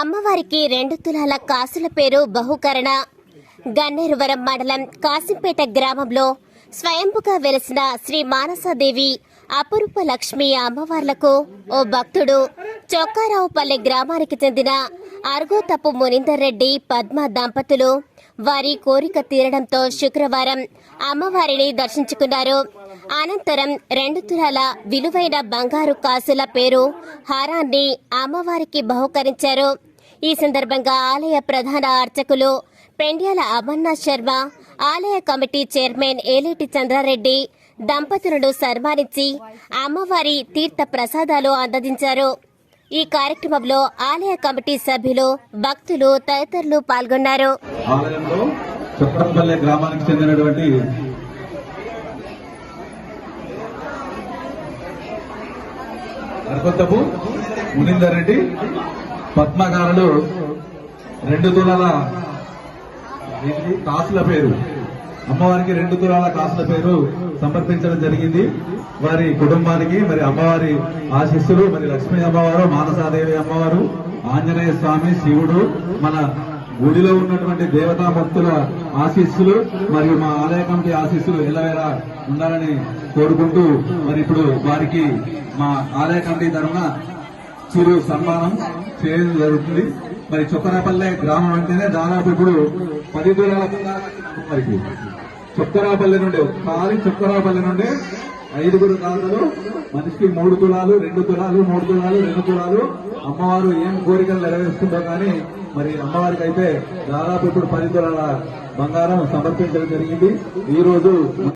అమ్మవారికి రెండు తులాల కాసుల పేరు బహుకరణ. గన్నేరువరం మండలం కాసింపేట గ్రామంలో స్వయంపుగా వెలిసిన శ్రీ మానసాదేవి అపురూప లక్ష్మి అమ్మవార్లకు ఓ భక్తుడు. చొక్కారావుపల్లి గ్రామానికి చెందిన అర్గోతప్పు మునీందర్ రెడ్డి పద్మ దంపతులు వారి కోరిక తీరడంతో శుక్రవారం అమ్మవారిని దర్శించుకున్నారు. అనంతరం రెండు తులాల విలువైన బంగారు కాసుల పేరు హారాన్ని అమ్మవారికి బహుకరించారు. ఈ సందర్భంగా ఆలయ ప్రధాన అర్చకులు పెండ్యాల అమర్నాథ్ శర్మ ఆలయ కమిటీ చైర్మన్ ఏలేటి చంద్రారెడ్డి దంపతులను సన్మానించి అమ్మవారి తీర్థ ప్రసాదాలు అందదించారు ఈ కార్యక్రమంలో ఆలయ కమిటీ సభ్యులు భక్తులు తదితరులు పాల్గొన్నారు. గ్రామానికి చెందినటువంటి రెడ్డి పద్మగారులు రెండు తులాల కాసుల పేరు. అమ్మవారికి రెండు తులాల కాసుల పేరు సమర్పించడం జరిగింది. వారి కుటుంబానికి మరి అమ్మవారి ఆశీస్సులు మరి లక్ష్మీ అమ్మవారు మానసాదేవి అమ్మవారు ఆంజనేయ స్వామి శివుడు మన గుడిలో ఉన్నటువంటి దేవతా భక్తుల ఆశీస్సులు మరియు మా ఆలయ కమిటీ ఆశీస్సులు ఎలా ఉండాలని కోరుకుంటూ మరి ఇప్పుడు వారికి మా ఆలయ కమిటీ తరఫున చిరు సన్మానం చేయడం జరుగుతుంది. మరి చొక్కరాపల్లె గ్రామం అంటేనే దాదాపు ఇప్పుడు పది దూరాల వరకు. చొక్కరాపల్లె నుండి ఖాళీ చొక్కరాపల్లె నుండి ఐదుగురు దాతలు మనిషికి మూడు తులాలు రెండు తులాలు మూడు తులాలు రెండు తులాలు. అమ్మవారు ఏం కోరికలు నెరవేరుస్తుందో కానీ మరి అమ్మవారికి అయితే దాదాపు ఇప్పుడు పది తులాల బంగారం సమర్పించడం జరిగింది. ఈ రోజు